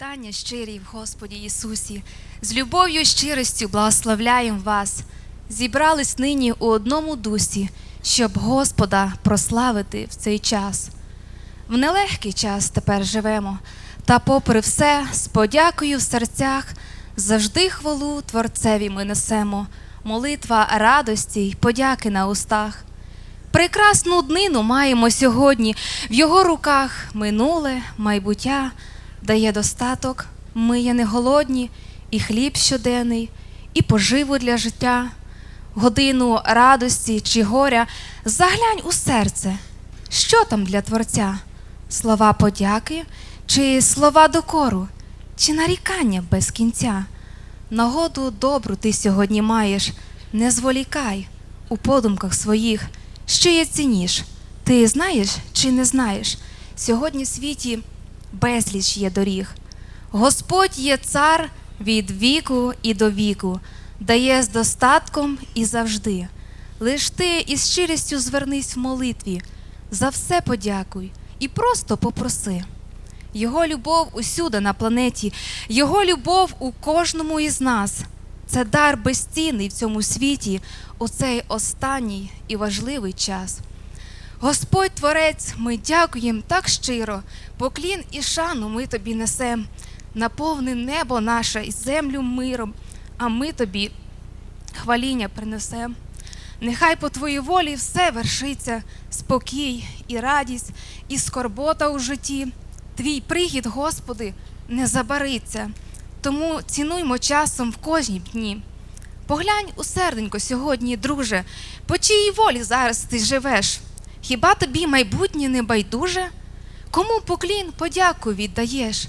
Вітання щирі в Господі Ісусі, з любов'ю і щиростю благословляємо вас. Зібрались нині у одному дусі, щоб Господа прославити в цей час. В нелегкий час тепер живемо, та попри все, з подякою в серцях, завжди хвалу Творцеві ми несемо, молитва радості й подяки на устах. Прекрасну днину маємо сьогодні, в його руках минуле, майбуття, дає достаток, ми є не голодні, і хліб щоденний, і поживу для життя, годину радості чи горя, заглянь у серце, що там для Творця? Слова подяки, чи слова докору, чи нарікання без кінця? Нагоду добру ти сьогодні маєш, не зволікай у подумках своїх, що є цінніш. Ти знаєш чи не знаєш? Сьогодні в світі безліч є доріг. Господь є цар від віку і до віку, дає з достатком і завжди. Лиш ти із щирістю звернись в молитві, за все подякуй і просто попроси. Його любов усюди на планеті, Його любов у кожному із нас. Це дар безцінний в цьому світі у цей останній і важливий час. Господь Творець, ми дякуємо так щиро, поклін і шану ми тобі несем, наповни небо наше і землю миром, а ми тобі хваління принесем. Нехай по твоїй волі все вершиться, спокій і радість, і скорбота у житті. Твій прихід, Господи, не забариться, тому цінуймо часом в кожній дні. Поглянь у серденько сьогодні, друже, по чиїй волі зараз ти живеш? Хіба тобі майбутнє не байдуже? Кому поклін подяку віддаєш?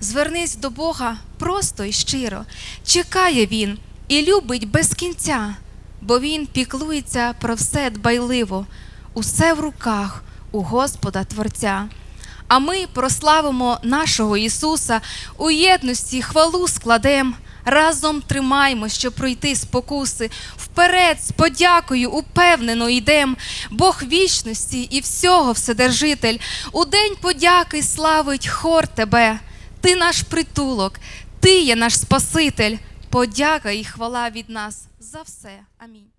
Звернись до Бога просто і щиро, чекає Він і любить без кінця, бо Він піклується про все дбайливо, усе в руках у Господа Творця. А ми прославимо нашого Ісуса у єдності хвалу складем. Разом тримаймо, щоб пройти спокуси. Вперед з подякою упевнено йдем. Бог вічності і всього Вседержитель. У день подяки славить хор тебе. Ти наш притулок, ти є наш Спаситель. Подяка і хвала від нас за все. Амінь.